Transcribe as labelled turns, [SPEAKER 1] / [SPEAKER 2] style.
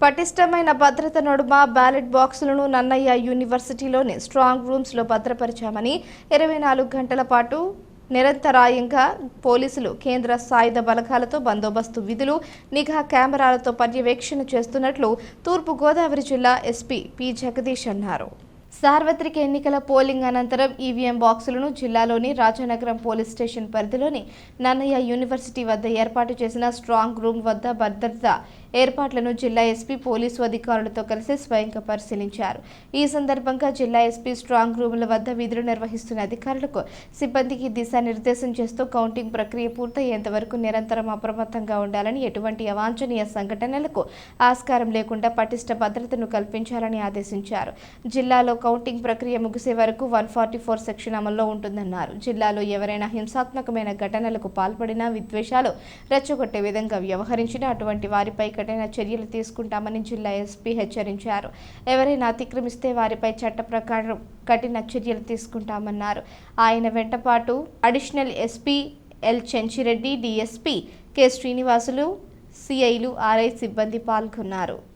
[SPEAKER 1] పటిష్టమైన భద్రత నడుమ బ్యాలెట్ బాక్సులను నన్నయ్య యూనివర్సిటీలోని స్ట్రాంగ్ రూమ్స్లో భద్రపరిచామని ఇరవై నాలుగు గంటల పాటు నిరంతరాయంగా పోలీసులు కేంద్ర సాయుధ బలగాలతో బందోబస్తు విధులు నిఘా కెమెరాలతో పర్యవేక్షణ చేస్తున్నట్లు తూర్పు గోదావరి జిల్లా ఎస్పీ పి జగదీష్ అన్నారు. సార్వత్రిక ఎన్నికల పోలింగ్ అనంతరం ఈవీఎం బాక్సులను జిల్లాలోని రాజానగరం పోలీస్ స్టేషన్ పరిధిలోని నన్నయ్య యూనివర్సిటీ వద్ద ఏర్పాటు చేసిన స్ట్రాంగ్ రూమ్ వద్ద భద్రత ఏర్పాట్లను జిల్లా ఎస్పీ పోలీసు అధికారులతో కలిసి స్వయంగా పరిశీలించారు. ఈ సందర్భంగా జిల్లా ఎస్పీ స్ట్రాంగ్ రూముల వద్ద విధులు నిర్వహిస్తున్న అధికారులకు సిబ్బందికి దిశానిర్దేశం చేస్తూ కౌంటింగ్ ప్రక్రియ పూర్తయ్యేంత వరకు నిరంతరం అప్రమత్తంగా ఉండాలని ఎటువంటి అవాంఛనీయ సంఘటనలకు ఆస్కారం లేకుండా పటిష్ట భద్రతను కల్పించాలని ఆదేశించారు. జిల్లాలో కౌంటింగ్ ప్రక్రియ ముగిసే వరకు వన్ ఫార్టీ ఫోర్ సెక్షన్ అమల్లో ఉంటుందన్నారు. జిల్లాలో ఎవరైనా హింసాత్మకమైన ఘటనలకు పాల్పడినా విద్వేషాలు రెచ్చగొట్టే విధంగా వ్యవహరించినా అటువంటి వారిపై కఠిన చర్యలు తీసుకుంటామని జిల్లా ఎస్పీ హెచ్చరించారు. ఎవరైనా అతిక్రమిస్తే వారిపై చట్ట ప్రకారం కఠిన చర్యలు తీసుకుంటామన్నారు. ఆయన వెంటపాటు additional SP L Chenchireddy DSP K Srinivasulu సిఐలు RI సిబ్బంది పాల్గొన్నారు.